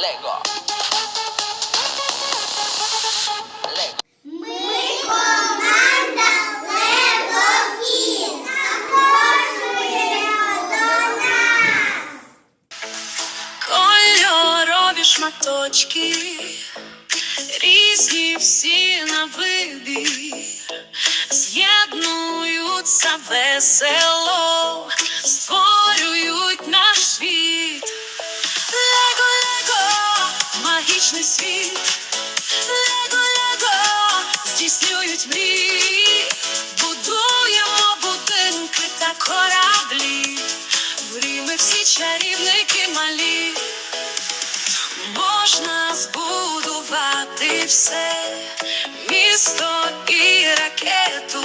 Лего. Шматочки, різні всі на вибір, з'єднуються весело, створюють наш світ. Магічний світ. Лего, лего, здійснюють мрії, будуємо будинки та кораблі. В Рімі всі чарівники малі. Можна збудувати все, місто і ракету,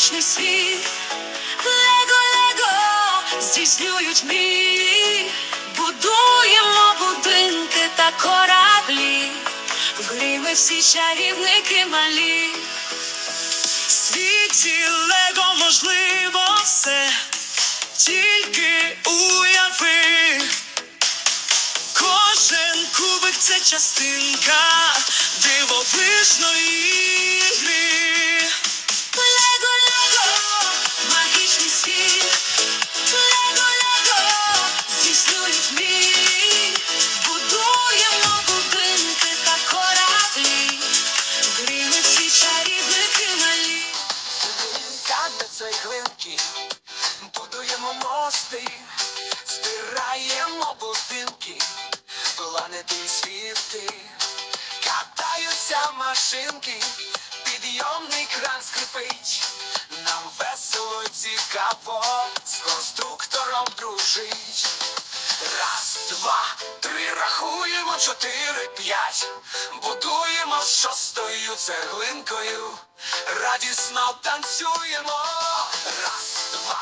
магічний світ. Лего, Лего, здійснюють мрії, будуємо будинки та кораблі. В грі ми всі чарівники малі. Світі Лего можливо все, тільки уяви. Кожен кубик це частинка дивовижної гри. Цеглинки, будуємо мости, стираємо будинки, планети і світи, катаються машинки, підйомний кран скрипить, нам весело цікаво, з конструктором дружить. Раз, два, три, рахуємо, чотири, п'ять. Будуємо шостою цеглинкою. Радісно танцюємо. Раз, два,